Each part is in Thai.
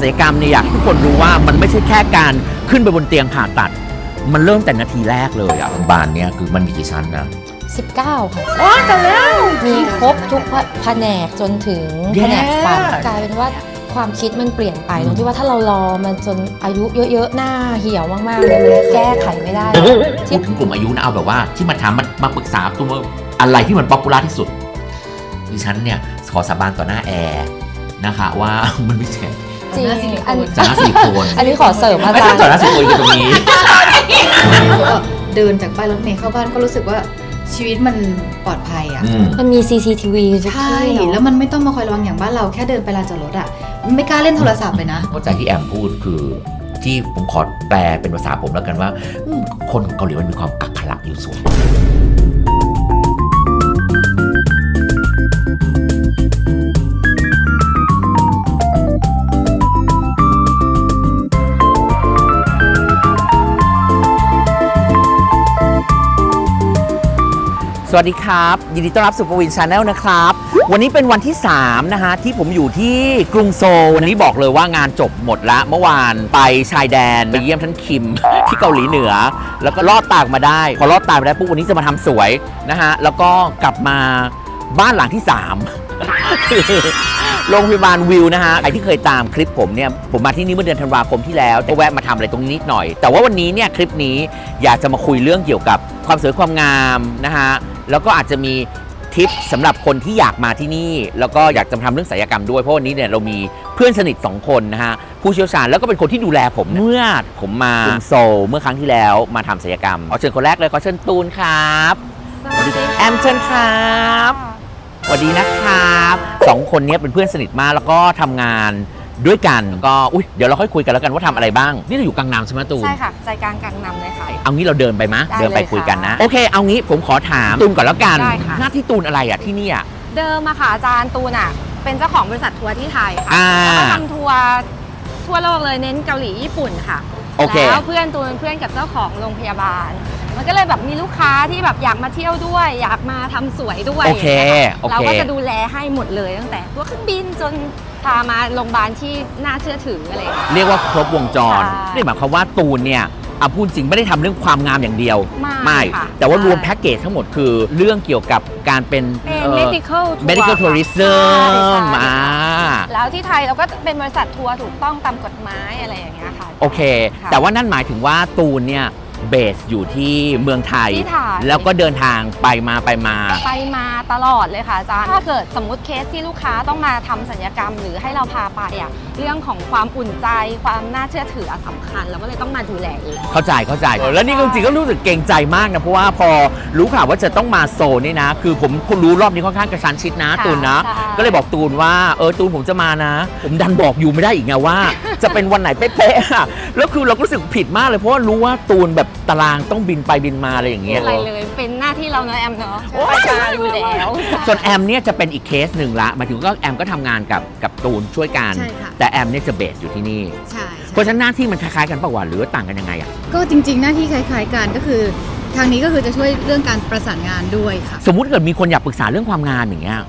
ศัลยกรรมเนี่ยอยากให้ทุกคนรู้ว่ามันไม่ใช่แค่การขึ้นไปบนเตียงผ่าตัด มันเริ่มแต่นาทีแรกเลยอะโรงพยาบาลเนี่ยคือมันมีกี่ชั้นนะ 19 ค่ะอ๋อแต่แล้ว มีครบทุกแผนกจนถึงแย่แผนกฟันกลายเป็นว่าความคิดมันเปลี่ยนไปตรงที่ว่าถ้าเรารอมันจนอายุเยอะๆ หน้าเหี่ยวมากๆเนี่ยมันแก้ไขไม่ได้พูที่ดถึงกลุ่มอายุนะเอาแบบว่าที่มาถามมามาปรึกษาตัวอะไรที่มันป๊อปปูล่าที่สุดดิฉันเนี่ยขอสาบานต่อหน้าแอร์นะคะว่ามันไม่ใช่ จริงหน้าซิลิโคนอันจากหน้าซิลิโคนอันนี้ขอเสริมอาไม่จาใช่รย์ต่อหน้าซิลิโคนคือตรงนี้ก็เดินจากป้ายรถเมล์เข้าบ้านก็รู้สึกว่าชีวิตมันปลอดภัยอะ อืม มันมี CCTV ทุกใช่ ที่เนอะ แล้วมันไม่ต้องมาคอยระวังอย่างบ้านเราแค่เดินไปลานจอดรถอะ ไม่กล้าเล่นโทรศัพท์เลยนะ เข้าใจที่แอมพูดคือที่ผมขอแปลเป็นภาษาผมแล้วกันว่าอืมคนเกาหลีมันมีความอักขระอยู่สูง สวัสดีครับยินดีต้อนรับสู่ปวินชาแนลนะครับ วันนี้เป็นวันที่ 3 นะฮะ ที่ผมอยู่ที่กรุงโซลวันนี้บอกเลยว่างานจบหมดละเมื่อวานไปชายแดน ไปเยี่ยมท่านคิม ที่เกาหลีเหนือ แล้วก็ลอดตากมาได้ พอลอดตากมาได้ปุ๊บวันนี้จะมาทำสวยนะฮะ แล้วก็กลับมาบ้านหลังที่ 3 โรงพยาบาลวิวนะฮะใครที่เคยตามคลิปผมเนี่ย ผมมาที่นี่เมื่อเดือนธันวาคมที่แล้วก็แวะมาทำอะไรตรงนี้นิดหน่อย แต่ว่าวันนี้เนี่ยคลิปนี้อยากจะมาคุยเรื่องเกี่ยวกับความสวยความงามนะฮะ แล้วก็อาจจะมีทิปสำหรับคนที่อยากมาที่นี่ แล้วก็อยากจะมาทำเรื่องศัลยกรรมด้วยเพราะวันนี้เนี่ยเรามีเพื่อนสนิท 2 คนนะฮะ ผู้เชี่ยวชาญแล้วก็เป็นคนที่ดูแลผมเมื่อผมมากรุงโซลเมื่อครั้งที่แล้วมาทำศัลยกรรมขอเชิญคนแรกเลยขอเชิญตูนครับแอมเชิญครับสวัสดีนะครับสองคนเนี้ยเป็นเพื่อนสนิทมากแล้วก็ทำงาน ด้วยกันก็อุ้ยเดี๋ยวเราค่อยคุยกันแล้วกันว่าทำอะไรบ้าง นี่เราอยู่กลางน้ำใช่ไหมตูน ใช่ค่ะ ใจกลางกลางนำเลยค่ะ เอางี้เราเดินไปมะได้เดินไปเลยคุยกันนะค่ะโอเค เอางี้ผมขอถามตูนก่อนแล้วกัน ได้ค่ะ หน้าที่ตูนอะไรอะที่นี่อะเดิมอะค่ะอาจารย์ตูนอะเป็นเจ้าของบริษัททัวร์ที่ไทยค่ะอ่าแล้วก็ทำทัวร์ทั่วโลกเลยเน้นเกาหลีญี่ปุ่นค่ะโอเค แล้วเพื่อนตูนเป็นเพื่อนกับเจ้าของโรงพยาบาล มันก็เลยแบบมีลูกค้าที่แบบอยากมาเที่ยวด้วย อยากมาทำสวยด้วยโอเคอย่างโอเงี้ยค่ะเราเค ก็จะดูแลให้หมดเลยตั้งแต่ตัวเครื่องบินจนพามาโรงพยาบาลที่น่าเชื่อถืออะไรอย่างเงี้ย เรียกว่าครบวงจรใช่นี่หมายความว่าตูนเนี่ยเอาพูดจริงไม่ได้ทำเรื่องความงามอย่างเดียวไม่ค่ะแต่ว่ารวมใช่ แพ็กเกจทั้งหมดคือเรื่องเกี่ยวกับการเป็นเป็น เอ่อ medical tour medical ค่ะ tourism ใช่อ่า แล้วที่ไทยเราก็เป็นบริษัททัวร์ถูกต้องตามกฎหมายอะไรอย่างเงี้ยค่ะ โอเค ค่ะ แต่ว่านั่นหมายถึงว่าตูนเนี่ย เบสอยู่ที่เมืองไทย ที่ไทย แล้วก็เดินทางไปมาไปมา ไปมาตลอดเลยค่ะอาจารย์ ถ้าเกิดสมมติเคสที่ลูกค้าต้องมาทำสัญญกรรม หรือให้เราพาไปอะเรื่องของความอุ่นใจ ความน่าเชื่อถืออะสำคัญ เราก็เลยต้องมาดูแลเอง เข้าใจเข้าใจ แล้วนี่จริงๆก็รู้สึกเกรงใจมากนะ เพราะว่าพอรู้ข่าวว่าจะต้องมาโซนนี่นะ คือผมคุณรู้รอบนี้ค่อนข้างกระชั้นชิดนะค่ะตูนนะ ใช่ ก็เลยบอกตูนว่าเออตูนผมจะมานะ ผมดันบอกอยู่ไม่ได้อีกไงว่า จะเป็นวันไหนเป๊ะๆอะแล้วคือเราก็รู้สึกผิดมากเลยเพราะว่ารู้ว่าตูนแบบตารางต้องบินไปบินมาอะไรอย่างเงี้ย อะไรเลยเป็นหน้าที่เราเนอะแอมเนาะไปมาดูแล้ว ส่วนแอมเนี่ยจะเป็นอีกเคสหนึ่งละหมายถึงก็แอมก็ทำงานกับกับตูนช่วยกัน ใช่ค่ะ แต่แอมเนี่ยจะเบสอยู่ที่นี่ ใช่เพราะฉะนั้นหน้าที่มันคล้ายๆกันปะวะหรือว่าต่างกันยังไงอะก็จริงๆ หน้าที่คล้ายๆกันก็คือ ทางนี้ก็คือจะช่วยเรื่องการประสานงานด้วยค่ะ สมมุติเกิดมีคนอยากปรึกษาเรื่องความงามอย่างเงี้ย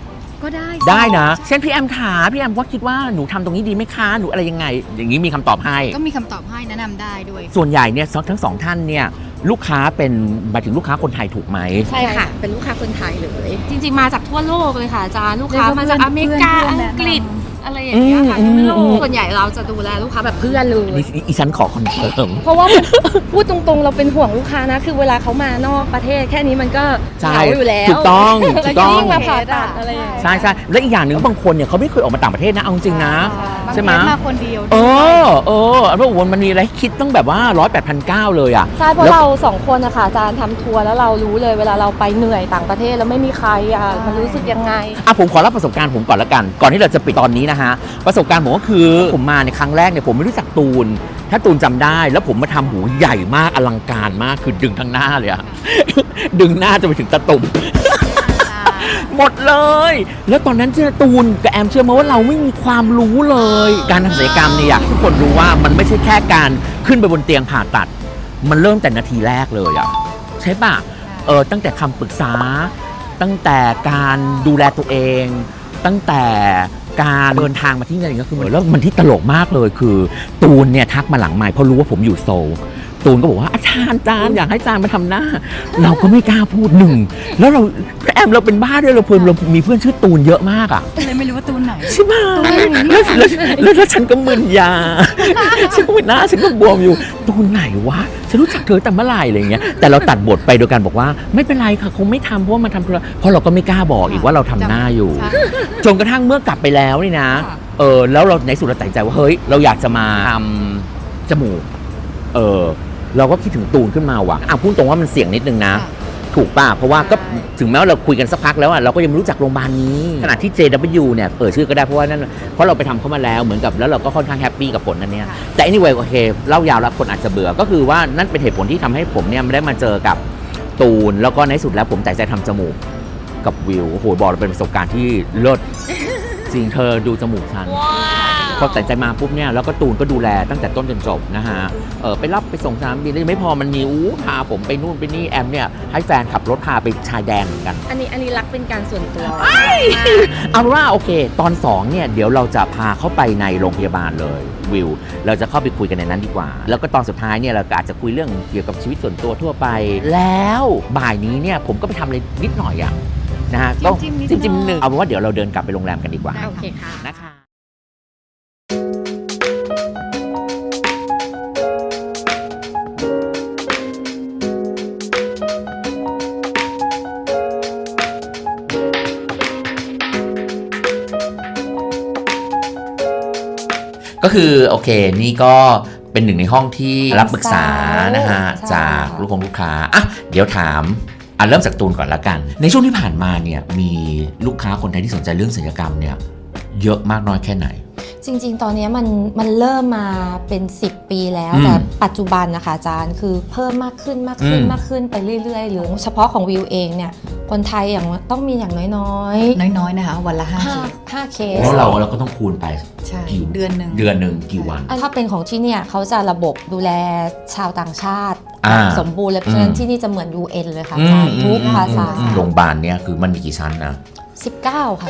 ก็ได้ได้นะ เช่นพี่แอมถามพี่แอมว่าคิดว่าหนูทำตรงนี้ดีไหมคะหนูอะไรยังไง อย่างนี้มีคำตอบให้ ก็มีคำตอบให้แนะนำได้ด้วยส่วนใหญ่เนี่ยทั้งสองท่านเนี่ยลูกค้าเป็นหมายถึงลูกค้าคนไทยถูกไหม ใช่ค่ะ เป็นลูกค้าคนไทยเลย จริงๆ มาจากทั่วโลกเลยค่ะอาจารย์ลูกค้าเรียกว่ามาจากอเมริกาเพื่อนอัเพื่อนงกฤษ อะไรอย่างเงี้ยค่ะอืมทั่วโลอืมกส่วนใหญ่เราจะดูแลลูกค้าแบบเพื่อนเลยนี่อีฉันขอคอนเฟิร์ม เพราะว่าพูดตรงๆ เราเป็นห่วงลูกค้านะ คือเวลาเขามานอกประเทศแค่นี้มันก็ใช่เหงาอยู่แล้วถูกต้องถูแล้วกต้องยิ่งมาผ่าตัดอะไรอย่างเงี้ย ใช่ใช่และอีกอย่างหนึ่งบางคนเนี่ยเขาไม่เคยออกมาต่างประเทศนะเอาจริงๆนะใช่ไหมบางเคสมาคนเดียวเออเอออันว่าโอ้โหมันมีอะไรให้คิดต้องแบบว่าร้อยแปดพันเก้าเลยอะ ใช่เพราะแล้วเราสองคนนะคะอาจารย์ทำทัวร์แล้วเรารู้เลย เวลาเราไปเหนื่อยต่างประเทศแล้วไม่มีใครอะมันรู้สึกยังไง อะผมขอรับประสบการณ์ผมก่อนละกัน ก่อนที่เราจะปิดตอนนี้นะฮะประสบการณ์ผมก็คือผมมาในครั้งแรกเนี่ยผมไม่รู้จักตูน ถ้าตูนจำได้ แล้วผมมาทำหูใหญ่มากอลังการมากคือดึงทั้งหน้าเลยอะดึงหน้าจนไปถึงตะตุ่มหมดเลย แล้วตอนนั้นเจอตูนกับแอมเชื่อไหมาว่าเราไม่มีความรู้เลย การทำศัลยกรรมเนี่ยอยากให้ทุกคนรู้ว่ามันไม่ใช่แค่การขึ้นไปบนเตียงผ่าตัด มันเริ่มแต่นาทีแรกเลยอะใช่ปะเออตั้งแต่คำปรึกษา ตั้งแต่การดูแลตัวเอง ตั้งแต่ การเดินทางมาที่นี่ก็คือเหมือนแล้วมันที่ตลกมากเลยคือ ตูนเนี่ยทักมาหลังไมค์เพราะรู้ว่าผมอยู่โซล ตูนก็บอกว่าอาจารย์อาจารย์อยากให้อาจารย์มาทำหน้า เราก็ไม่กล้าพูดหนึ่งแล้วเราแอมเราเป็นบ้าด้วยเราเพื่อนเรามีเพื่อนชื่อตูนเยอะมากอะเลยไม่รู้ว่าตูนไหนใช่ไหมแล้วแล้วแล้วแล้วฉันก็มึนยาฉันก็มึนหน้าฉันก็บวมอยู่ตูนไหนวะฉันรู้จักเธอแต่เมื่อไหร่อะไรอย่างเงี้ยแต่เราตัดบทไปโดยการบอกว่า ไม่เป็นไรค่ะคงไม่ทำเพราะว่ามันทำธุระเพราะเราก็ไม่กล้าบอกอีกว่าเราทำหน้าอยู่ใช่จนกระทั่งเมื่อกลับไปแล้วนี่นะค่ะเออแล้วเราในสุดเราตัดสินใจว่าเฮ้ยเราอยากจะมาทำจมูกเออ เราก็คิดถึงตูนขึ้นมาว่ะอะพูดตรงว่ามันเสี่ยงนิดนึงนะค่ะถูกป่ะ เพราะว่าก็ใช่ถึงแม้ว่าเราคุยกันสักพักแล้วอะเราก็ยังไม่รู้จักโรงพยาบาลนี้ขณะที่ JW เนี่ยเปิดชื่อก็ได้เพราะว่านั่นเพราะเราไปทำเข้ามาแล้วเหมือนกับแล้วเราก็ค่อนข้างแฮปปี้กับผลนั้นเนี่ยค่ะแต่ anyway โอเคเล่ายาวแล้วคนอาจจะเบื่อก็คือว่านั่นเป็นเหตุผลที่ทำให้ผมเนี่ยไม่ได้มาเจอกับตูนแล้วก็ในที่สุดแล้วผมตัดสินใจทำจมูกกับวิวโอ้โหบอกเลยเป็นประสบการณ์ที่เลิศจริงเธอดูจมูกฉัน พอตัดสินใจมาปุ๊บเนี่ยแล้วก็ตูนก็ดูแลตั้งแต่ต้นจนจบนะฮะเออไปรับไปส่งสนามบินแล้วยังไม่พอมันมีอู้พาผมไปนู่นไปนี่แอมเนี่ยให้แฟนขับรถพาไปชายแดนเหมือนกัน อันนี้อันนี้รักเป็นการส่วนตัวเอาเป็นว่าโอเค ตอน2เนี่ยเดี๋ยวเราจะพาเข้าไปในโรงพยาบาลเลยวิว เราจะเข้าไปคุยกันในนั้นดีกว่า แล้วก็ตอนสุดท้ายเนี่ยเราก็อาจจะคุยเรื่องเกี่ยวกับชีวิตส่วนตัวทั่วไป แล้วบ่ายนี้เนี่ยผมก็ไปทำอะไรนิดหน่อยอะนะฮะก็จิ้มๆนิดจิ้มๆหน่อยหนึ่งเอาเป็นว่าเดี๋ยวเราเดินกลับไปโรงแรมกันดีกว่าโอเคค่ะนะคะ คือโอเคนี่ก็เป็นหนึ่งในห้องที่รับปรึกษานะฮะใช่จากลูกคงลูกค้าอะเดี๋ยวถามอะเริ่มจากตูนก่อนละกัน ในช่วงที่ผ่านมาเนี่ยมีลูกค้าคนไทยที่สนใจเรื่องศัลยกรรมเนี่ยเยอะมากน้อยแค่ไหน จริง ๆ ตอนนี้มันมันเริ่มมาเป็น 10 ปีแล้ว อืมแต่ปัจจุบันนะคะอาจารย์คือเพิ่มมากขึ้นมากขึ้นอืม มากขึ้นไปเรื่อย ๆ หรือเฉพาะของวิวเองเนี่ยคนไทยอย่างต้องมีอย่างน้อยน้อยๆ นะคะ วันละๆห้าห้าเคสห้าเคสแล้วเราเราก็ต้องคูณไป ใช่ กี่ เดือนหนึ่ง เดือนหนึ่งกี่วัน ถ้าเป็นของที่เนี่ยเขาจะระบบดูแลชาวต่างชาติ อ่าสมบูรณ์เลยเพราะฉะนั้อืนม ที่นี่จะเหมือน UN เลยค่ะอาจารย์ทุกภาษา อืมโรงพยาบาลเนี่ยคือมันมีกี่ชั้นนะ 19 ค่ะ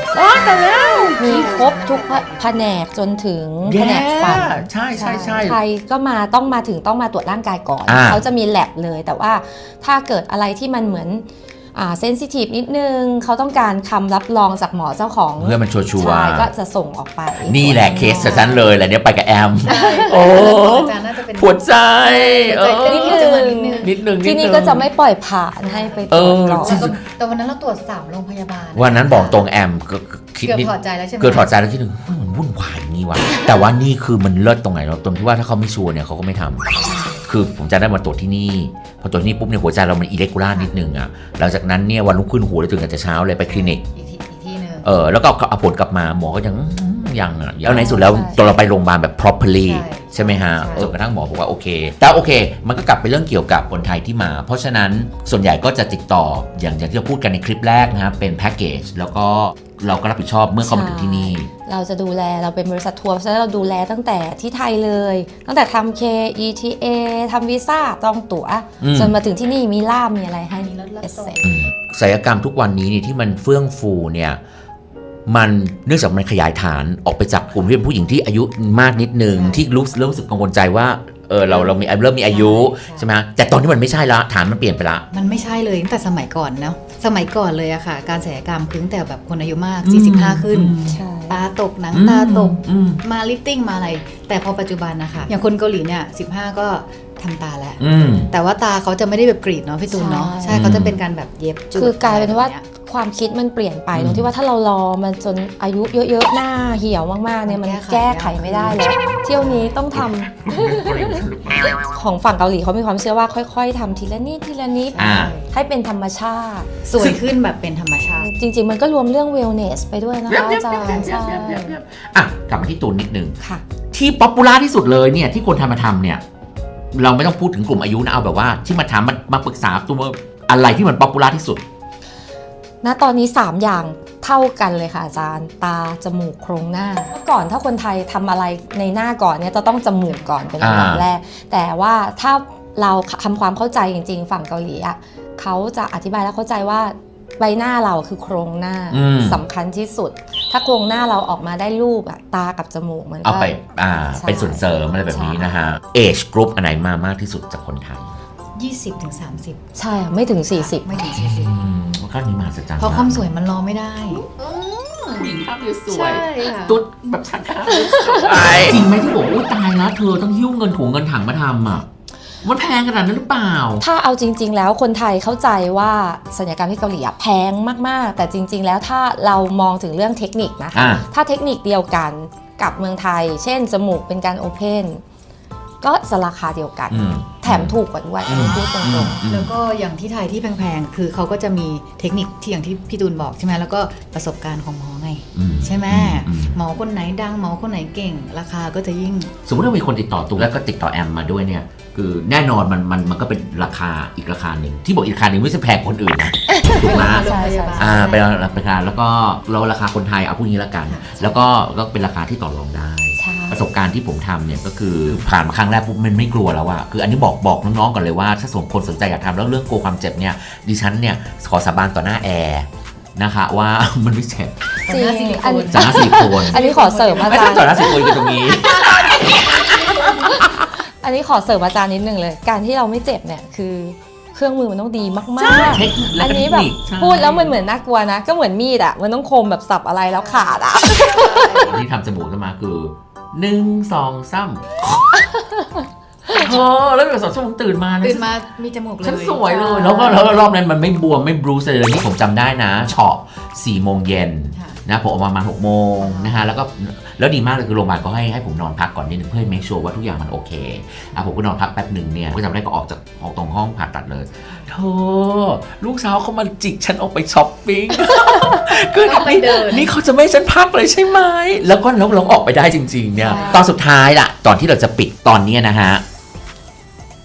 มีครบทุกแผนกจนถึงแผนกฟันใช่ใช่ใช่ใครก็มาต้องมาถึงต้องมาตรวจร่างกายก่อนอ่าเขาจะมีแลบเลยแต่ว่าถ้าเกิดอะไรที่มันเหมือนอ่า เซนซิทีฟนิดนึงเขาต้องการคำรับรองจากหมอเจ้าของเพื่อมันชัวร์ใช่ก็จะส่งออกไปๆนี่แหละเคสฉันเลยแหละเนี่ยไปกับแอม โอ้อาจารย์น่าจะเป็นปวดใจเออนิดนึงนิดนึงนิดนึงที่นี่ดงก็จะไม่ปล่อยผ่านให้ไปตรวจก่อเออจรินงแต่วันนั้นเราตรวจสามโรงพยาบาล วันนั้นบอกตรงแอมก็ก็คิดเกือบนิดถอดใจแล้วใช่ไหมเกิดถอดใจแล้วคิดถึงมันวุ่นวายอย่างนี้วะแต่ว่านี่คือมันเลิศตรงไหนเราตรงที่ว่าถ้าเขาไม่ชัวร์เนี่ยเขาก็ไม่ทำ คือผมจะได้มาตรวจที่นี่ พอตรวจที่นี่ปุ๊บเนี่ยหัวใจเรามันอิเล็กกูล่านิดนึงอะหลังจากนั้นเนี่ยวันรุ่งขึ้นหัวเลยตื่นกันแต่เช้าเลยไปคลินิกอีกทีอีกที่หนึ่ง เออแล้วก็เอาผลกลับมาหมอก็ยังอืมยังอะแล้วในที่สุดแล้วใช่ตอนเราไปโรงพยาบาลแบบ properly ใช่ใช่ไหมฮะใช่ เออกระทั่งหมอบอกว่าโอเค แต่โอเค มันก็กลับไปเรื่องเกี่ยวกับคนไทยที่มา เพราะฉะนั้นส่วนใหญ่ก็จะติดต่ออย่างอย่างที่เราพูดกันในคลิปแรกนะครับเป็นแพ็กเกจแล้วก็ เราก็รับผิดชอบเมื่อเขามาถึงที่นี่ เราจะดูแลเราเป็นบริษัททัวร์เพราะฉะนั้นเราดูแลตั้งแต่ที่ไทยเลย ตั้งแต่ทำ K ETA ทำวีซ่าจองตั๋วอืม จนมาถึงที่นี่มีล่ามมีอะไรให้มีรถรับเอสส่ง เซ็ตอืมศัลยกรรมทุกวันนี้นี่ที่มันเฟื่องฟูเนี่ยมันเนื่องจากมันขยายฐานออกไปจากกลุ่มที่เป็นผู้หญิงที่อายุมากนิดนึง ใช่ที่รู้เริ่มรู้สึกกังวลใจว่าเออเราเรามีเริ่มมีอายุใช่ ใช่ไหมแต่ตอนนี้มันไม่ใช่ละฐานมันเปลี่ยนไปละ มันไม่ใช่เลยตั้งแต่สมัยก่อนเนาะ สมัยก่อนเลยอะค่ะ การศัลยกรรมคือตั้งแต่แบบคนอายุมากอืม45 ขึ้น ใช่ ตาตกหนังตาตก อืม มาลิฟติ้งมาอะไร แต่พอปัจจุบันนะคะอย่างคนเกาหลีเนี่ย 15 ก็ทำตาแล้ว อืม แต่ว่าตาเขาจะไม่ได้แบบกรีดเนาะพี่ตูนเนาะ ใช่ ใช่เขาจะเป็นการแบบเย็บจุดคือกลายเป็นว่าอะไรแบบย ความคิดมันเปลี่ยนไปอืมตรงที่ว่าถ้าเรารอมันจนอายุเยอะๆหน้าเหี่ยวมากๆเนี่ยมันแก้ไขแก้ไขไม่ได้แล้ว เที่ยวนี้ต้องทำของฝั่งเกาหลีเขามีความเชื่อว่าค่อย ๆทำทีละนิดทีละนิดอ่าให้เป็นธรรมชาติสวยขึ้นแบบเป็นธรรมชาติ จริง ๆ มันก็รวมเรื่อง wellness ไปด้วยนะคะอาจารย์ใช่อะกลับมาที่ตูนนิดนึงค่ะ ที่ป๊อปปูล่าที่สุดเลยเนี่ยที่คนทำมาทำเนี่ยเราไม่ต้องพูดถึงกลุ่มอายุนะเอาแบบว่าที่มาถามมามาปรึกษาตัวอะไรที่มันป๊อปปูล่าที่สุด ณตอนนี้ 3 อย่างเท่ากันเลยค่ะอาจารย์ ตาจมูกโครงหน้าเมื่อก่อนถ้าคนไทยทำอะไรในหน้าก่อนเนี่ยจะต้องจมูกก่อนเป็นอันดับอ่าแรก แต่ว่าถ้าเราทำความเข้าใจจริง ๆ ฝั่งเกาหลีอะเขาจะอธิบายแล้วเข้าใจว่าใบหน้าเราคือโครงหน้าอืมสำคัญที่สุด ถ้าโครงหน้าเราออกมาได้รูปอะตากับจมูกมันเอาก็ไปอ่าใช่เป็นส่วนเสริมอะไรแบบนี้ใช่นะฮะเอชกรุ๊ปอันไหนมามากที่สุดจากคนไทย 20ถึง30 ใช่อะไม่ถึง 40 ไม่ถึงอืม ข้างนี้มหัศจรรย์40เพราะความสวยมันรอไม่ได้ ผู้หญิงข้างนี้สวใช่ยค่ะตุ๊ดแบบชันข้างจริงไหมที่บอกว่าตายแล้วเธอต้องหิ้วเงินถุงเงินถังมาทำอะ มันแพงขนาดนั้นหรือเปล่า ถ้าเอาจริง ๆ แล้วคนไทยเข้าใจว่าสัญญกรรมที่เกาหลีอะแพงมากๆ แต่จริง ๆ แล้วถ้าเรามองถึงเรื่องเทคนิคนะคะ อ่า ถ้าเทคนิคเดียวกันกับเมืองไทย เช่น จมูกเป็นการโอเพน ก็จะราคาเดียวกันอืมแถมถูกกว่าด้วยอันนี้พูดตรงอืมแล้วก็อย่างที่ไทยที่แพงๆ คือเขาก็จะมีเทคนิคที่อย่างที่พี่ตูนบอกใช่ไหมแล้วก็ประสบการณ์ของหมอไงอืมใช่ไหมอืมหมอคนไหนดังหมอคนไหนเก่ง ราคาก็จะยิ่ง สมมติว่ามีคนติดต่อตูแล้วก็ติดต่อแอมมาด้วยเนี่ยคือแน่นอนมันมันมันก็เป็นราคาอีกราคาหนึ่งที่บอกอีกราคาหนึ่งไม่ใช่แพงกว่าคนอื่นนะถูกไหมโรงพยาบาลอ่าเป็นราคาแล้วก็เราราคาคนไทยเอาพูดงี้ละกัน แล้วก็ก็เป็นราคาที่ต่อรองได้ใช่ประ สบการณ์ที่ผมทำเนี่ยก็คือผ่านมาครั้งแรกปุ๊บมันไม่กลัวแล้วอะคืออันนี้บอกบอกน้องๆก่อนเลยว่า ถ้าสมคนสนใจอยากทำแล้วเรื่องกลัวความเจ็บเนี่ยดิฉันเนี่ยขอสาบานต่อหน้าแอร์นะคะว่ามันไม่เจ็บจริงต่อหน้าซิลิโคนอันต่อหน้าซิลิโคนอันนี้ขอเสริมอาไม่จาใช่รย์ ต่อหน้าซิลิโคนคือตรงนี้ อันนี้ขอเสริมอาจารย์นิดนึงเลย การที่เราไม่เจ็บเนี่ยคือเครื่องมือมันต้องดีมากเทคนิคๆ และอันเทนี้คแบบนิคใช่ พูดแล้วมันเหมือนน่ากลัวนะ ก็เหมือนมีดอะมันต้องคมแบบสับอะไรแล้วขาดอะที่ทำจมูกขึ้นมาคือ หนึ่งสองสามเออแล้วแบบสองชั่วโมงตื่นมานะตื่นมามีจมูกเลยฉันสวยเลยแล้วก็แล้วก็รอบนั้นมันไม่บวมไม่บรูซเลยนี่ผมจำได้นะเฉาะสี่โมงเย็นค่ะ นะผมออกมาประมาณหกโมงนะฮะแล้วก็แล้วดีมากเลยคือโรงพยาบาลก็ให้ให้ผมนอนพักก่อนนิดนึงเพื่อให้ make sure ว่าทุกอย่างมันโอเคอะผมก็นอนพักแป๊บหนึ่งเนี่ยก็จำได้ก็ออกจากออกตรงห้องผ่าตัดเลยเธอลูกสาวเขามาจิกฉันออกไปช้อปปิ้งคือเอาไปเดินนี่เขาจะไม่ให้ฉันพักเลยใช่ไหมแล้วก็แล้วเราออกไปได้จริงๆเนี่ยใช่ตอนสุดท้ายล่ะ ตอนที่เราจะปิดตอนเนี้ยนะฮะ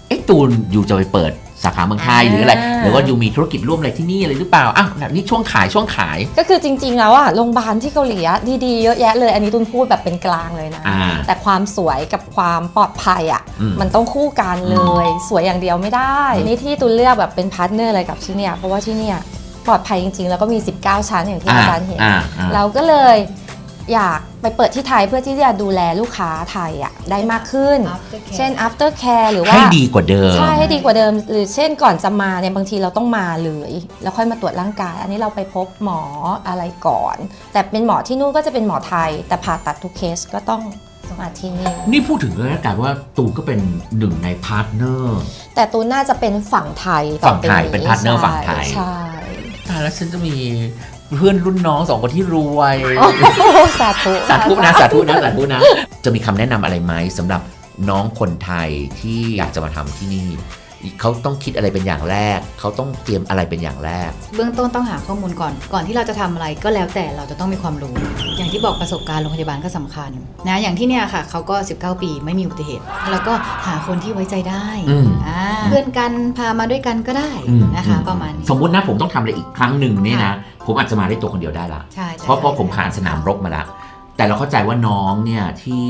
เอ๊ะตูนอยู่จะไปเปิดสาขาเมืองไทยหรืออะไรหรือว่าอยู่มีธุรกิจร่วมอะไรที่นี่อะไรหรือเปล่าอ้าวนี่ช่วงขายช่วงขาย ก็คือจริง ๆ แล้วอะโรงพยาบาลที่เกาหลีอะดีๆเยอะแยะเลย อันนี้ตุนพูดแบบเป็นกลางเลยนะอ่าแต่ความสวยกับความปลอดภัยอะอืมมันต้องคู่กันเลย สวยอย่างเดียวไม่ได้นี่ที่ตุนเลือกแบบเป็นพาร์ทเนอร์อะไรกับที่เนี่ยเพราะว่าที่เนี่ยปลอดภัยจริง ๆ แล้วก็มี 19 ชั้นอย่างที่อาจารย์เห็นอ่าอ่าเราก็เลย อยากไปเปิดที่ไทยเพื่อที่จะดูแลลูกค้าไทยอะได้มากขึ้น Aftercare เช่น after care หรือว่าให้ดีกว่าเดิม ใช่ให้ดีกว่าเดิม หรือเช่นก่อนจะมาเนี่ยบางทีเราต้องมาเลย แล้วค่อยมาตรวจร่างกาย อันนี้เราไปพบหมออะไรก่อน แต่เป็นหมอที่นู่นก็จะเป็นหมอไทย แต่ผ่าตัดทุกเคสก็ต้องมาที่นี่ นี่พูดถึงเลยนะกันว่าตูนก็เป็นหนึ่งในพาร์ทเนอร์ แต่ตูนน่าจะเป็นฝั่งไทยฝั่งไทยเป็น partner ฝั่งไทย ใช่ ตายแล้วฉันจะมี เพื่อนรุ่นน้องสองคนที่รวยโอ้โหสาธุสาธุนะสาธุนะสาธุนะ จะมีคำแนะนำอะไรไหมสำหรับน้องคนไทยที่อยากจะมาทำที่นี่ เขาต้องคิดอะไรเป็นอย่างแรก เขาต้องเตรียมอะไรเป็นอย่างแรก เบื้องต้นต้องหาข้อมูลก่อน ก่อนที่เราจะทำอะไรก็แล้วแต่เราจะต้องมีความรู้ อย่างที่บอกประสบการณ์โรงพยาบาลก็สำคัญนะอย่างที่เนี่ยค่ะเขาก็ 19 ปีไม่มีอุบัติเหตุ แล้วก็หาคนที่ไว้ใจได้อืมอ่าเพื่อนกันพามาด้วยกันก็ได้อืมนะคะประมาณนี้สมมุตินะผมต้องทำอะไรอีกครั้งหนึ่งเนี่ยนะผมอาจจะมาได้ตัวคนเดียวได้ละใช่ใช่เพราะเพราะผมผ่านสนามรบมาแล้วแต่เราเข้าใจว่าน้องเนี่ยที่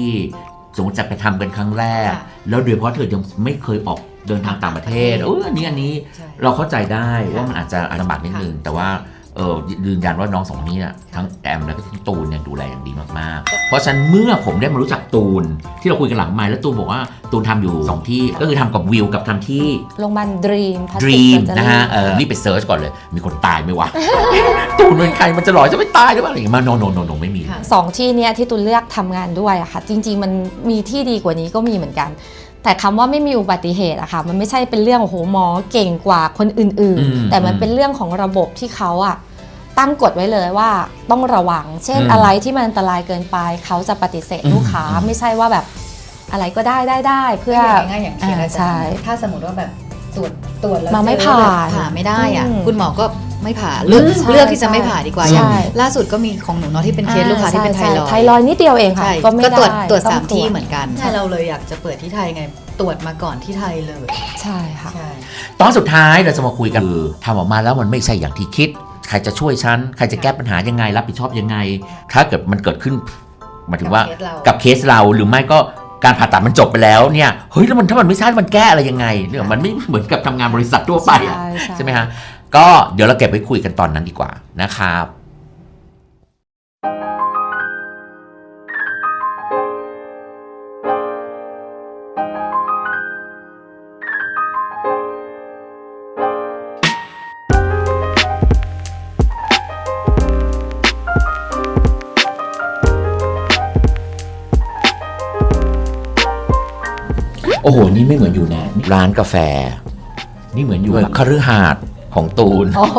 สมมติจะไปทำกันครั้งแรกค่ะแล้วโดยเฉพาะเธอยังไม่เคยออก เดินทางต่างประเทศเอออันนี้อันนี้ใช่เราเข้าใจได้ว่ามันอาจจะลำบากนิดนึงค่ะแต่ว่าเออยืนยันว่าน้องสองคนนี้น่ะทั้งแอมแล้วก็ทั้งตูนเนี่ยดูแลอย่างดีมากๆ เพราะฉะนั้นเมื่อผมได้มารู้จักตูน ที่เราคุยกันหลังไมค์แล้วตูนบอกว่าตูนทำอยู่สองที่ก็คือทำกับวิวกับทำที่โรงพยาบาลดรีม Dream นะฮะเออรีบไปเซิร์ชก่อนเลย มีคนตายไหมวะ ตูนเป็นใครมันจะหลอยจะไม่ตายหรือเปล่าอะไรอย่างเงี้ยมาโนโนโนโนไม่มีค่ะสองที่เนี้ยที่ตุนเลือกทำงานด้วยอะค่ะ จริง ๆ มันมีที่ดีกว่านี้ก็มีเหมือนกัน แต่คำว่าไม่มีอุบัติเหตุอะค่ะ มันไม่ใช่เป็นเรื่องโอ้โหหมอเก่งกว่าคนอื่นอืมๆแต่มันเป็นเรื่องของระบบที่เขาอะตั้งกฎไว้เลยว่าต้องระวัง เช่นอืมอะไรที่มันอันตรายเกินไปเขาจะปฏิเสธลูกค้าอืมไม่ใช่ว่าแบบอะไรก็ได้ได้ได้เพื่อง่ายๆอย่างเคสอาอ่าจาใช่รย์ถ้าสมมติว่าแบบ ตรวจตรวจแล้วมาไม่เจอผ่านแบบผ่าไม่ได้อะอืมคุณหมอก็ไม่ผ่าเลือกใช่เลือกที่จะไม่ผ่าดีกว่าใช่ อย่างล่าสุดก็มีของหนูเนาะที่เป็นเคสลูกค้าที่เป็นไทใช่รอยด์ ไทรอยด์นิดเดียวเองค่ะ ใช่ก็ไม่ก็ตรวจได้ตรวจองสามที่ตรวจเหมือนกันใช่เราเลยอยากจะเปิดที่ไทยไง ตรวจมาก่อนที่ไทยเลย ใช่ค่ะ ใช่ ตอนสุดท้ายเราจะมาคุยกันคือทำออกมาแล้วมันไม่ใช่อย่างที่คิด ใครจะช่วยฉัน ใครจะแก้ปัญหายังไง รับผิดชอบยังไง ถ้าเกิดมันเกิดขึ้นหมายถึงว่ากับเคสเรากับเคสเราหรือไม่ก็ การผ่าตัดมันจบไปแล้วเนี่ยเฮ้ยแล้วมันถ้ามันไม่ใช่มันแก้อะไรยังไงเนี่ยมันไม่เหมือนกับทำงานบริษัททั่วไปอะใช่ใช่ใช่ไหมฮะก็เดี๋ยวเราเก็บไว้คุยกันตอนนั้นดีกว่านะครับ อ้โห นี่ไม่เหมือนอยู่ในร้านกาแฟ นี่เหมือนอยู่คฤหาสน์ของตูน โอ้โห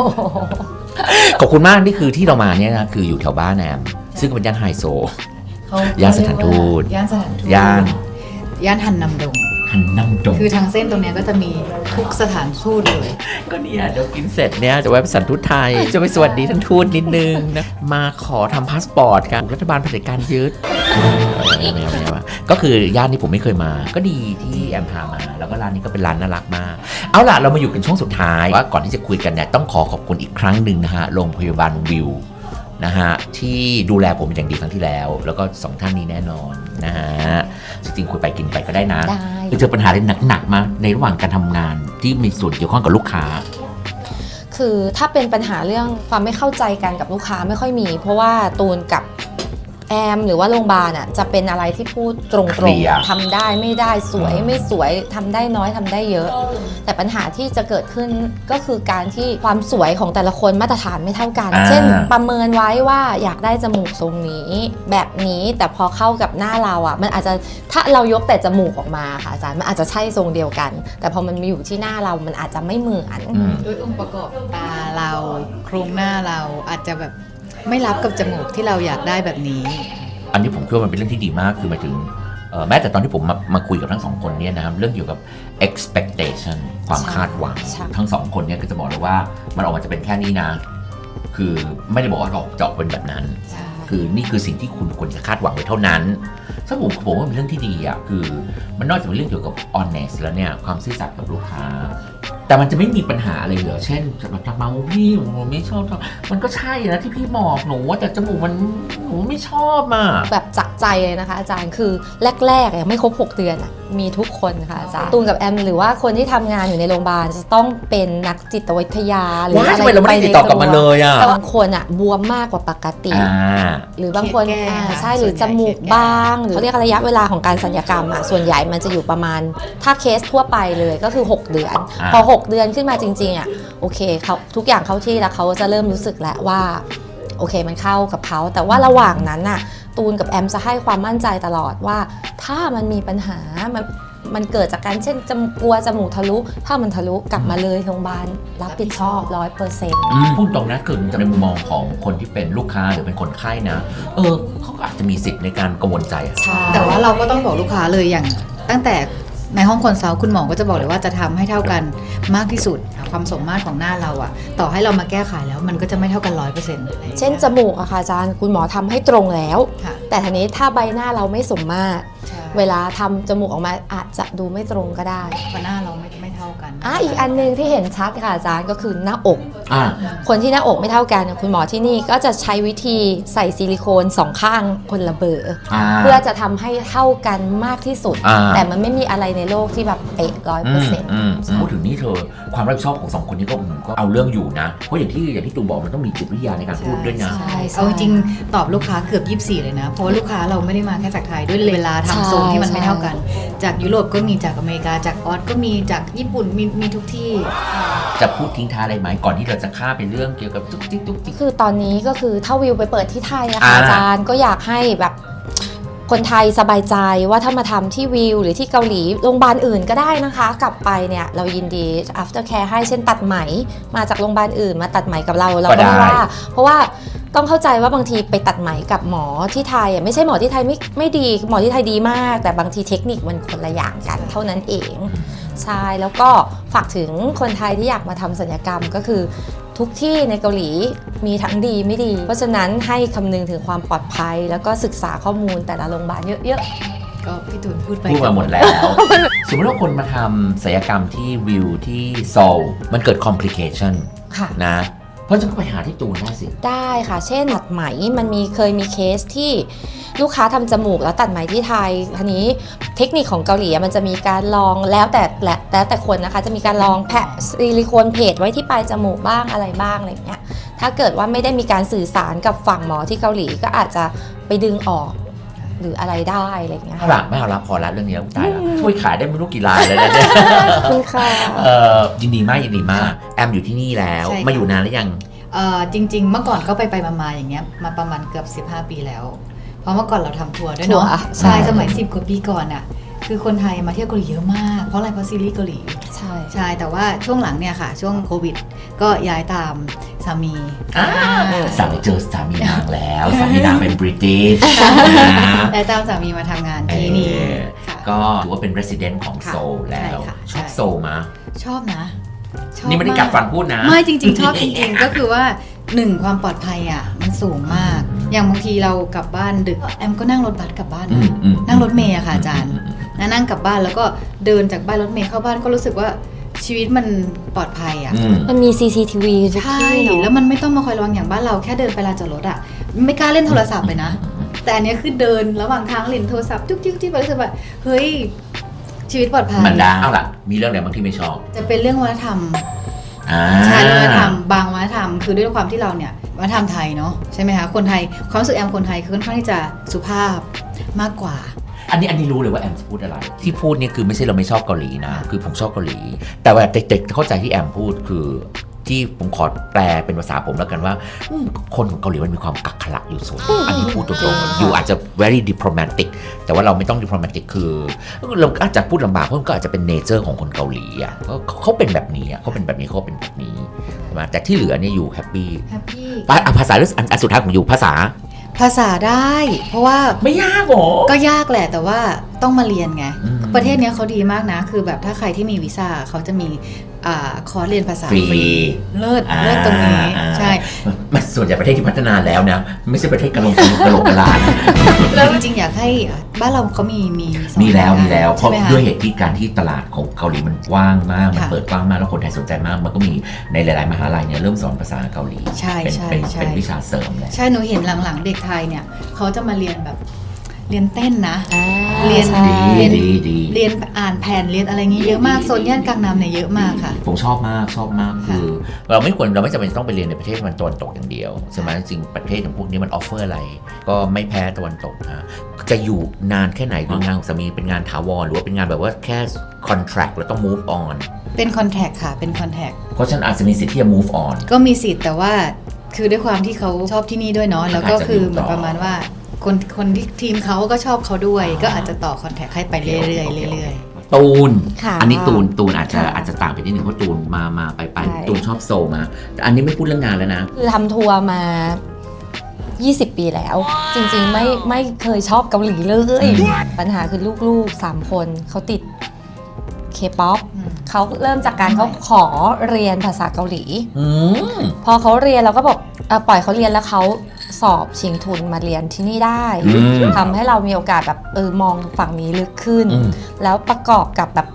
ขอบคุณมาก นี่คือที่เรามาเนี่ยนะคืออยู่แถวบ้านแอมซึ่งเป็นย่านไฮโซ เขาย่านสถานทูตย่านสถานทูตย่าน ย่านฮันนำดงฮันนัมดงคือทางเส้นตรงเนี้ยก็จะมีทุกสถานทูตเลย ก็เนี่ยเดี๋ยวกินเสร็จเนี่ยจะแวะไปสันทูตไทย จะไปสวัสดีท่านทูตนิดนึงนะมาขอทำพาสปอร์ตกันรัฐบาลเผด็จการยึดไม่เอาไม่เอาไม่เอา ก็คือย่านนี้ผมไม่เคยมา ก็ดีที่แอมพามา แล้วก็ร้านนี้ก็เป็นร้านน่ารักมาก เอาล่ะเรามาอยู่กันช่วงสุดท้ายว่าก่อนที่จะคุยกันเนี่ยต้องขอขอบคุณอีกครั้งหนึ่งนะฮะโรงพยาบาลวิวนะฮะที่ดูแลผมเป็นอย่างดีครั้งที่แล้ว แล้วก็สองท่านนี้แน่นอนนะฮะจริงๆคุยไปกินไปก็ได้นะได้ ไปเจอปัญหาอะไรหนักๆมาในระหว่างการทำงานที่มีส่วนเกี่ยวข้องกับลูกค้า คือถ้าเป็นปัญหาเรื่องความไม่เข้าใจกันกับลูกค้าไม่ค่อยมี เพราะว่าตูนกับ แอมหรือว่าโรงพยาบาลอะจะเป็นอะไรที่พูดตรเคงลียร์ ๆทำได้ไม่ได้สวยอืมไม่สวยทำได้น้อยทำได้เยอะ แต่ปัญหาที่จะเกิดขึ้นก็คือการที่ความสวยของแต่ละคนมาตรฐานไม่เท่ากัน อ่า เช่น ประเมินไว้ว่าอยากได้จมูกทรงนี้ แบบนี้แต่พอเข้ากับหน้าเราอะ มันอาจจะถ้าเรายกแต่จมูกออกมาค่ะอาจารย์มันอาจจะใช่ทรงเดียวกัน แต่พอมันมาอยู่ที่หน้าเรามันอาจจะไม่เหมือน อืม ด้วยองค์ประกอบตาเราโครงหน้าเราอาจจะแบบ ไม่รับกับจมูกที่เราอยากได้แบบนี้ อันนี้ผมคิดว่ามันเป็นเรื่องที่ดีมากคือหมายถึงเอ่อแม้แต่ตอนที่ผมมามาคุยกับทั้งสองคนเนี่ยนะครับเรื่องเกี่ยวกับ expectation ความคาดหวังใช่ทั้งสองคนเนี่ยก็จะบอกเลยว่ามันออกมาจะเป็นแค่นี้นะ คือไม่ได้บอกว่าเราจะออกเป็นแบบนั้นใช่คือนี่คือสิ่งที่คุณควรจะคาดหวังไว้เท่านั้นซึ่งผมผมว่าเป็นเรื่องที่ดีอะคือมันนอกจากเป็นเรื่องเกี่ยวกับ honest แล้วเนี่ยความซื่อสัตย์กับลูกค้า แต่มันจะไม่มีปัญหาอะไรเหรอเช่นจะมาทำมาว่าพี่ผมไม่ชอบทำมันก็ใช่นะที่พี่บอกหนูว่าแต่จมูกมันหนูไม่ชอบอะแบบจากใจเลยนะคะ อาจารย์คือแรกๆอะไม่ครบ 6 เดือนอะมีทุกคนค่ะอาจารย์ตูนกับแอม หรือว่าคนที่ทำงานอยู่ในโรงพยาบาลจะต้องเป็นนักจิตวิทยาหรือว้ายอะไรทำไมเราไม่ได้ติดต่อกลับมาเลยอะแต่บางคนอะบวมมากกว่าปกติอ่าหรือบางคนเคสแก้อ่าค่ะใช่หรือส่วนใหญ่จมูกเคสแก้บางหรือเขาเรียกระยะเวลาของการสัญญกรรมอะส่วนใหญ่มันจะอยู่ประมาณถ้าเคสทั่วไปเลยก็คือ 6 เดือนอ่าพอ 6เดือนขึ้นมาจริงๆอะโอเคเขาทุกอย่างเข้าที่แล้วเขาจะเริ่มรู้สึกแล้วว่าโอเคมันเข้ากับเขา แต่ว่าระหว่างนั้นน่ะตูนกับแอมจะให้ความมั่นใจตลอดว่า ถ้ามันมีปัญหามันมันเกิดจากการเช่นจมูกกลัวจมูกทะลุ ถ้ามันทะลุกลับมาเลยโรงพยาบาลรับผิดชอบร้อยเปอร์เซ็นต์อืมพูดตรงนะเกิดในมุมมองของคนที่เป็นลูกค้าหรือเป็นคนไข้นะ เออเขาก็อาจจะมีสิทธิ์ในการกังวลใจอะใช่แต่ว่าเราก็ต้องบอกลูกค้าเลยอย่างตั้งแต่ ในห้องคอนซัลท์คุณหมอก็จะบอกเลยว่าจะทำให้เท่ากันมากที่สุดความสมมาตรของหน้าเราอะต่อให้เรามาแก้ไขแล้วมันก็จะไม่เท่ากันร้อยเปอร์เซ็นต์เช่นจมูกอะค่ะอาจารย์คุณหมอทำให้ตรงแล้วค่ะแต่ทีนี้ถ้าใบหน้าเราไม่สมมาตรใช่เวลาทำจมูกออกมาอาจจะดูไม่ตรงก็ได้เพราะหน้าเราไม่ไม่เท่ากันอะอีกอันหนึงที่เห็นชัดค่ะอาจารย์ก็คือหน้าอก อ่า คนที่หน้าอกไม่เท่ากัน คุณหมอที่นี่ก็จะใช้วิธีใส่ซิลิโคนสองข้างคนละเบอร์อ่า เพื่อจะทำให้เท่ากันมากที่สุด อ่า แต่มันไม่มีอะไรในโลกที่แบบเป๊ะร้อยเปอร์เซ็นต์อืมอืมพูดถึงนี่เธอ ความรับผิดชอบของสองคนนี้ก็อืมก็เอาเรื่องอยู่นะ เพราะอย่างที่อย่างที่ตูนบอกมันต้องมีจิตวิทยาในการพูดด้วยนะ ใช่เอาจริงๆตอบลูกค้าเกือบ 24 เลยนะ เพราะว่าลูกค้าเราไม่ได้มาแค่จากไทยด้วยเวลาใช่ทำโซนที่มันไม่ใช่เท่ากัน จากยุโรปก็มีจากอเมริกาจากออสก็มีจากญี่ปุ่นมีมีทุกที่จะพูดทิ้งท้ายอะไรไหมก่อนที่เราจะข้ามไปเรื่องเกี่ยวกับจุกจิกจุกจิก คือตอนนี้ก็คือถ้าวิวไปเปิดที่ไทยอะอ่าค่ะอาจารย์ก็อยากให้แบบคนไทยสบายใจว่าถ้ามาทำที่วิวหรือที่เกาหลีโรงพยาบาลอื่นก็ได้นะคะ กลับไปเนี่ยเรายินดี after care ให้เช่นตัดไหม มาจากโรงพยาบาลอื่นมาตัดไหมกับเราเราก็ไม่ว่า เพราะว่า ต้องเข้าใจว่าบางทีไปตัดไหมกับหมอที่ไทยอะไม่ใช่หมอที่ไทยไม่ไม่ดีหมอที่ไทยดีมาก แต่บางทีเทคนิคมันคนละอย่างกัน เท่านั้นเองใช่แล้วก็ฝากถึงคนไทยที่อยากมาทำศัลยกรรมก็คือทุกที่ในเกาหลีมีทั้งดีไม่ดี เพราะฉะนั้นให้คำนึงถึงความปลอดภัย แล้วก็ศึกษาข้อมูลแต่ละโรงพยาบาลเยอะก็พี่ตูนพูดไปพูดมาหมดแล้ว สมมติว่าคนมาทำศัลยกรรมที่วิวที่โซลมันเกิดคอมพลิเคชันๆค่ะนะ เพราะฉะนันก็ไปหาที่ตูนได้สิ ได้ค่ะ เช่นตัดไหมมันมีเคยมีเคสที่ลูกค้าทำจมูกแล้วตัดไหมที่ไทยทีนี้เทคนิคของเกาหลีอะมันจะมีการลองแล้วแต่และแล้วแต่คนนะคะ จะมีการลองแพะซิลิโคนเพจไว้ที่ปลายจมูกบ้างอะไรบ้างอะไรอย่างเงี้ยถ้าเกิดว่าไม่ได้มีการสื่อสารกับฝั่งหมอที่เกาหลีก็อาจจะไปดึงออก หรืออะไรได้อะไรอย่างเงี้ยเอาละไม่เอาละพอละเรื่องนี้แล้วตายละช่วยขายได้ไม่รู้กี่รายเลยนะเนี่ยขอบคุณค่ะ เออยินดีมากยินดีมาก แอมอยู่ที่นี่แล้ว ใช่ค่ะ มาอยู่นานหรือยัง เอ่อจริง ๆ เมื่อก่อนก็ไปไปๆมาๆอย่างเงี้ยมาประมาณเกือบ 15 ปีแล้ว เพราะเมื่อก่อนเราทำทัวร์ด้วยทัวเนาะร์ใช่ใช่ สมัย 10 กว่าปีก่อนอะ คือคนไทยมาเที่ยวเกาหลีเยอะมาก เพราะอะไรเพราะซีรีส์เกาหลี ใช่ ใช่ แต่ว่าช่วงหลังเนี่ยค่ะ ช่วงโควิด ก็ย้ายตามสามีอ้าวสามีเจอสามีนางแล้วสามีนางเป็นบริติชนะย้ายตามสามีมาทำงานที่นี่เออค่ะ ก็ถือว่าเป็น resident ของค่ะโซลแล้ว ใช่ค่ะชอบใช่ โซลมาชอบนะชอบนี่ไม่ได้กัดฟันพูดนะ ไม่จริง ๆ ชอบจริงๆ ก็คือว่าหนึ่งความปลอดภัยอะมันสูงมาก อย่างบางทีเรากลับบ้านดึกแอมก็นั่งรถบัสกลับบ้านอืนะมอืมนั่งรถเมย์อะค่ะอาจารย์นะ นั่งกลับบ้านแล้วก็เดินจากบ้านรถเมย์เข้าบ้านก็รู้สึกว่าชีวิตมันปลอดภัยอะ อืม มันมี CCTV ทุกใช่ ที่เนอะแล้วมันไม่ต้องมาคอยระวังอย่างบ้านเราแค่เดินไปลานจอดรถอะ ไม่กล้าเล่นโทรศัพท์เลยนะ แต่อันเนี้ยคือเดินระหว่างทางเล่นโทรศัพท์จุ๊กจิ๊กจิ๊กไปรู้สึกว่าเฮ้ย ชีวิตปลอดภัย มันได้เอาล่ะ มีเรื่องไหนบางที่ไม่ชอบจะเป็นเรื่องวัฒนธรรม อ่า ใช่วัฒนธรรมบางวัฒนธรรมคือด้วยความที่เราเนี่ยวัฒนธรรมไทยเนาะใช่ไหมคะคนไทยความรู้สึกแอมคนไทยคือค่อนข้างที่จะสุภาพมากกว่า อันนี้อันนี้รู้เลยว่าแอมจะพูดอะไร ที่พูดเนี่ยคือไม่ใช่เราไม่ชอบเกาหลีนะ คือผมชอบเกาหลี แต่ว่าเด็กๆเข้าใจที่แอมพูดคือที่ผมขอแปลเป็นภาษาผมแล้วกันว่าอืมคนของเกาหลีมันมีความกักขระอยู่สูงอันนี้พูดตรงๆอยู่อาจจะ very diplomatic แต่ว่าเราไม่ต้อง diplomatic คือเราอาจจะพูดลำบากเพราะมันก็อาจจะเป็นเนเจอร์ของคนเกาหลีอะเขาเขาเป็นแบบนี้อะเขาเป็นแบบนี้เขาเป็นแบบนี้ใช่ไหมแต่ที่เหลือเนี่ยอยู่แฮปปี้แฮปปี้ไปอะภาษาเรื่องอันอันสุดท้ายของอยู่ภาษา ภาษาได้ เพราะว่าไม่ยากหรอ ก็ยากแหละแต่ว่าต้องมาเรียนไง อืม ประเทศเนี้ยเขาดีมากนะ คือแบบถ้าใครที่มีวีซ่าเขาจะมีอ่า คอร์สเรียนภาษาฟรีฟรีเลิศเลิศตรงนี้อ่าใช่มันส่วนใหญ่ประเทศที่พัฒนาแล้วนะ ไม่ใช่ประเทศกระโหลกกระโหลกกระลานะแล้วจริงๆ อยากให้บ้านเราเขามีมีสอนมีแล้วมีแล้ว เพใช่ราะไหมคะด้วยเหตุที่การที่ตลาดของเกาหลีมันกว้างมาก มันค่ะเปิดกว้างมาก แล้วคนไทยสนใจมาก มันก็มีในหลาย ๆ มหาลัยเนี่ยเริ่มสอนภาษาเกาหลี ใช่เป็นใช่เป็นใช่เป็นวิชาเสริมเลยใช่หนูเห็นหลังๆ เด็กไทยเนี่ยเขาจะมาเรียนแบบ เรียนเต้นนะอ่าเรียน ใช่ดีเรียน ดีดีเรียนอ่านแผ่นเรียนอะไรงี้เยอะมากโซนย่านกลางน้ำเนี่ยเยอะมากค่ะ ผมชอบมากชอบมากคือ เราไม่ควรเราไม่จำเป็นต้องไปเรียนในประเทศตะวันตะวันตกอย่างเดียวใช่ไหมจริงๆประเทศอย่างพวกนี้มันออฟเฟอร์อะไร ก็ไม่แพ้ตะวันตกนะจะอยู่นานแค่ไหนหรืองานของสามีเป็นงานถาวรหรือว่าเป็นงานแบบว่าแค่ contract แล้วต้อง move on เป็นคอนแทคค่ะ เป็นคอนแทค เพราะฉะนันอาจจะมีสิทธิ์ที่จะ move on ก็มีสิทธิ์แต่ว่าคือด้วยความที่เขาชอบที่นี่ด้วยเนาะแล้วก็คือเหมือนประมาณว่า คนคนที่ทีมเขาก็ชอบเขาด้วย ก็อาจจะต่อคอนแทคให้ไปเรื่อยๆเรื่อย ตูน ค่ะอันนี้ตูน ตูนอาจจะค่ะอาจจะต่างไปนิดนึงเพราะตูนมามาไปไปใช่ ตูนชอบโซลมา แต่อันนี้ไม่พูดเรื่องงานแล้วนะ คือทำทัวร์มา 20 ปีแล้ว จริงๆไม่ไม่เคยชอบเกาหลีเลย อืม ปัญหาคือลูกๆ 3 คนเขาติดเคป๊อปๆอืม เขาเริ่มจากการเขาขอเรียนภาษาเกาหลี อืม พอเขาเรียนเราก็บอกเออปล่อยเขาเรียนแล้วเขา สอบชิงทุนมาเรียนที่นี่ได้อืมทำให้เรามีโอกาสแบบเออมองฝั่งนี้ลึกขึ้น อืม แล้วประกอบกับแบบ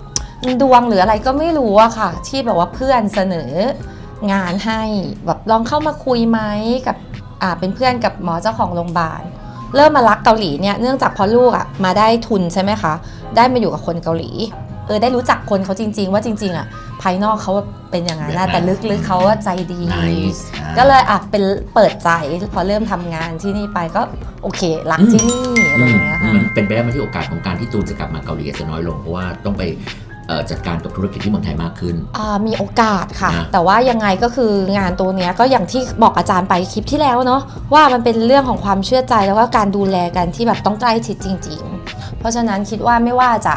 ดวงหรืออะไรก็ไม่รู้อะค่ะ ที่แบบว่าเพื่อนเสนองานให้แบบลองเข้ามาคุยไหมกับอ่าเป็นเพื่อนกับหมอเจ้าของโรงพยาบาล เริ่มมารักเกาหลีเนี่ยเนื่องจากพอลูกอะมาได้ทุนใช่ไหมคะ ได้มาอยู่กับคนเกาหลี เออได้รู้จักคนเขาจริง ๆ ว่าจริง ๆอะภายนอกเขาเป็นอย่างนั้นนะแต่ลึกๆเขาว่าใจดี nice ก็เลยอะเป็นเปิดใจพอเริ่มทำงานที่นี่ไปก็โอเครักที่นี่อะไรอย่างเงี้ยค่ะ มันเป็นไปได้ไหมที่โอกาสของการที่ตูนจะกลับมาเกาหลีอาจจะน้อยลง เพราะว่าต้องไปเอ่อจัดการกับธุรกิจที่เมืองไทยมากขึ้น อ่ามีโอกาสค่ะ นะแต่ว่ายังไงก็คืองานตัวเนี้ยก็อย่างที่บอกอาจารย์ไปคลิปที่แล้วเนาะว่ามันเป็นเรื่องของความเชื่อใจแล้วก็การดูแลกันที่แบบต้องใกล้ชิดจริง ๆ เพราะฉะนั้นคิดว่าไม่ว่าจะ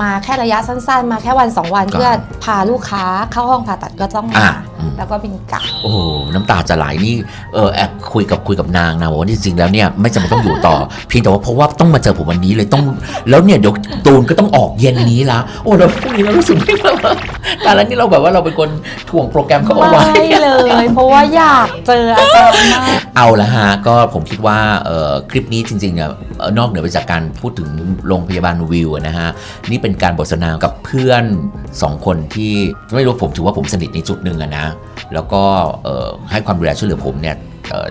มาแค่ระยะสั้นๆ มาแค่วันสองวันเพื่อพาลูกค้าเข้าห้องผ่าตัดก็ต้องอะมาอืม แล้วก็บินกลับโอ้โหน้ำตาจะไหลนี่เออแอบคุยกับคุยกับนางนะบอกว่าจริงๆแล้วเนี่ยไม่จำเป็นต้องอยู่ต่อ เพียงแต่ว่าเพราะว่าต้องมาเจอผมวันนี้เลยต้อง แล้วเนี่ยเดี๋ยวตูนก็ต้องออกเย็นนี้ละโอ้แล้วพรุ่งนี้เรารู้สึกไม่แบบแต่แล้วนี่เราแบบว่าเราเป็นคนถ่วงโปรแกรมเขาเอาไว้ ไม่เลย เพราะว่าอยากเจออาจารย์มาก เอาละฮะ ก็ผมคิดว่าเอ่อคลิปนี้จริงๆเนี่ยเอ่อนอกเหนือไปจากการพูดถึงโรงพยาบาลวิวอะนะฮะ นี่เป็นการบทสนทนากับเพื่อน 2 คนที่ไม่รู้ผมถือว่าผมสนิทในจุดหนึ่งอะนะแล้วก็เอ่อให้ความดูแลช่วยเหลือผมเนี่ยเอ่อ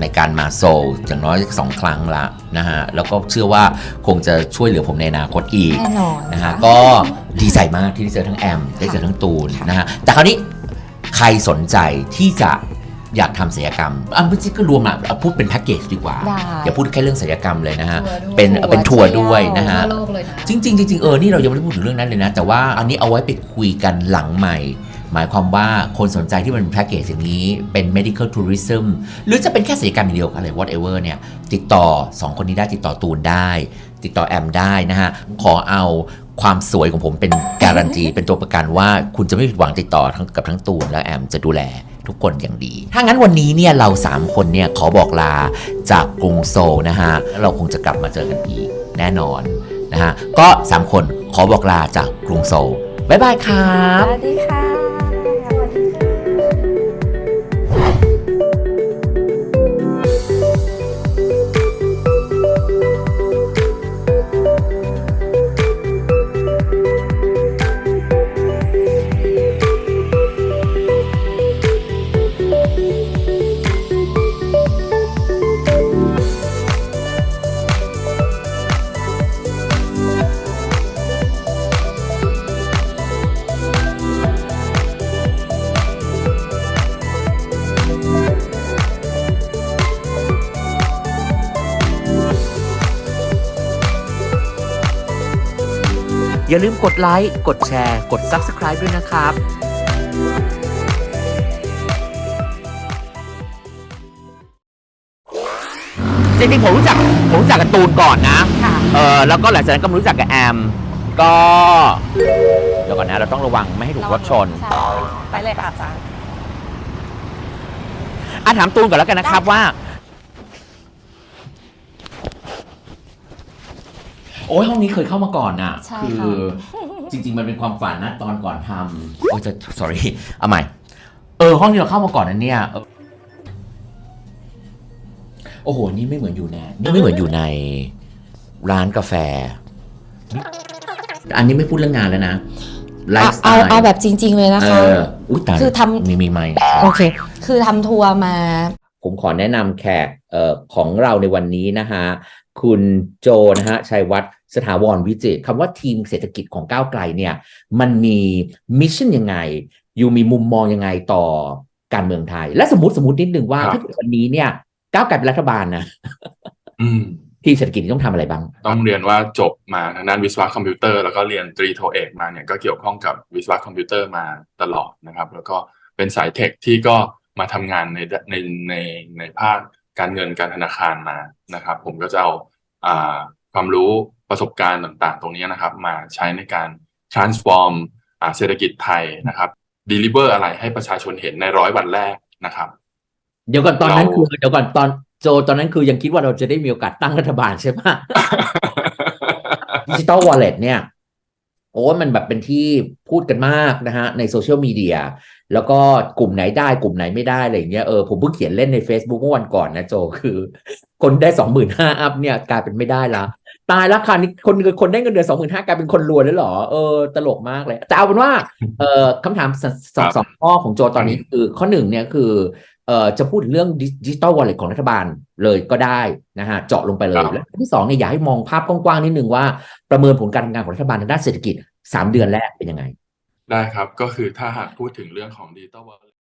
ในการมาโซลอย่างน้อยสองครั้งละนะฮะแล้วก็เชื่อว่าคงจะช่วยเหลือผมในอนาคตอีกแน่นอนนะฮะค่ก็ดีใจมากที่ได้เจอทั้งแอมได้เจอทั้งตูนนะฮะแต่คราวนี้ใครสนใจที่จะอยากทำศัลยกรรมอะไม่ใช่ก็รวมอะเอาพูดเป็นแพ็กเกจดีกว่าได้อย่าพูดแค่เรื่องศัลยกรรมเลยนะฮะทัวร์ด้วยเป็นเป็นทัวร์ด้วยนะฮะทั่วโลกเลยนะจริงๆจริงๆเออ นี่เรายังไม่ได้พูดถึงเรื่องนั้นเลยนะ แต่ว่าอันนี้เอาไว้ไปคุยกันหลังใหม่ หมายความว่าคนสนใจที่มันแพ็กเกจอย่างนี้เป็น medical tourism หรือจะเป็นแค่ศัลยกรรมอย่างเดียวอะไร whatever เนี่ยติดต่อ 2 คนนี้ได้ติดต่อตูนได้ ติดต่อแอมได้นะฮะ ขอเอาความสวยของผมเป็นการันตี เป็นตัวประกันว่าคุณจะไม่ผิดหวังติดต่อทั้งกับทั้งตูนและแอมจะดูแลทุกคนอย่างดี ถ้างั้นวันนี้เนี่ยเรา 3 คนเนี่ยขอบอกลาจากกรุงโซลนะฮะแล้วเราคงจะกลับมาเจอกันอีกแน่นอนนะฮะ ก็ 3 คนขอบอกลาจากกรุงโซลบ๊ายบายครับ สวัสดีค่ะ อย่าลืมกดไลค์ กดแชร์ กด Subscribe ด้วยนะครับจริงๆผมรู้จักผมรู้จักกับตูนก่อนนะ ค่ะ เออแล้วก็หลังจากนั้นก็มารู้จักกับแอม ก็เดี๋ยวก่อนนะเราต้องระวังไม่ให้ถูกรถชนใช่ไปเลยค่ะอาจารย์อะถามตูนก่อนแล้วกันนะครับว่า โอ้ยห้องนี้เคยเข้ามาก่อนน่ะ ใช่คืค่ะจริง ๆ มันเป็นความฝันนะตอนก่อนทำโอ้ยจะ sorry เอาใหม่ เออ ห้องนี้เราเข้ามาก่อนนะเนี่ยเออโอ้โห นี่ไม่เหมือนอยู่ในนี่ไม่เหมือนอยู่ในร้านกาแฟ อันนี้ไม่พูดเรื่องงานแล้วนะไลเอาฟ์สไตเอาล์เอาแบบจริง ๆ เลยนะเอคะออุ้ยตายคือทำ มีมีไหมค์โอเค คือทำทัวร์มา ผมขอแนะนำแขกเอ่อของเราในวันนี้นะฮะ คุณโจนะฮะชัยวัฒน์ สถาวรวิจิตรคำว่าทีมเศรษฐกิจของก้าวไกลเนี่ยมันมีมิชชั่นยังไง อยู่มีมุมมองยังไงต่อการเมืองไทย และสมมติสมมตินิดนึงว่าครับถ้าเกิดวันนี้เนี่ยก้าวไกลเป็นรัฐบาลนะอืมทีมเศรษฐกิจนี่ต้องทำอะไรบ้าง ต้องเรียนว่าจบมาทางด้านวิศวะคอมพิวเตอร์แล้วก็เรียนตรีโทเอกมาเนี่ยก็เกี่ยวข้องกับวิศวะคอมพิวเตอร์มาตลอดนะครับ แล้วก็เป็นสายเทคที่ก็มาทำงานในในในในภาคการเงินการธนาคารมานะครับ ผมก็จะเอาอ่าความรู้ ประสบการณ์ต่างๆ ตรงนี้นะครับ มาใช้ในการ transform อ่าเศรษฐกิจไทยนะครับ deliver อะไรให้ประชาชนเห็นในร้อยวันแรกนะครับ เดี๋ยวก่อนตอนนั้นเราคือเดี๋ยวก่อนตอนโจตอนนั้นคือยังคิดว่าเราจะได้มีโอกาสตั้งรัฐบาลใช่ปะดิจิตอลวอลเล็ตเนี่ยโอ้ยมันแบบเป็นที่พูดกันมากนะฮะ ในโซเชียลมีเดียแล้วก็กลุ่มไหนได้กลุ่มไหนไม่ได้อะไรอย่างเงี้ยเออผมเพิ่งเขียนเล่นใน Facebook เมื่อวันก่อนนะโจคือ คนได้สองหมื่นห้าอัพเนี่ยกลายเป็นไม่ได้ละ ตายละค่ะนี่คนคนได้เงินเดือนสองหมื่นห้ากลายเป็นคนรวยแล้วเหรอเออตลกมากเลยแต่เอาเป็นว่าเออคำถามสสองครับสองข้อของโจตอนนี้คือข้อหนึ่งเนี่ยคือเอ่อจะพูดถึงเรื่องดิจิตอลวอลเล็ตของรัฐบาลเลยก็ได้นะฮะเจาะลงไปเลยครับแล้วที่สองเนี่ยอยากให้มองภาพกว้างๆนิดนึงว่าประเมินผลการทำงานของรัฐบาลทางด้านเศรษฐกิจสามเดือนแรกเป็นยังไง ได้ครับก็คือถ้าหากพูดถึงเรื่องของดิจิตอลวอล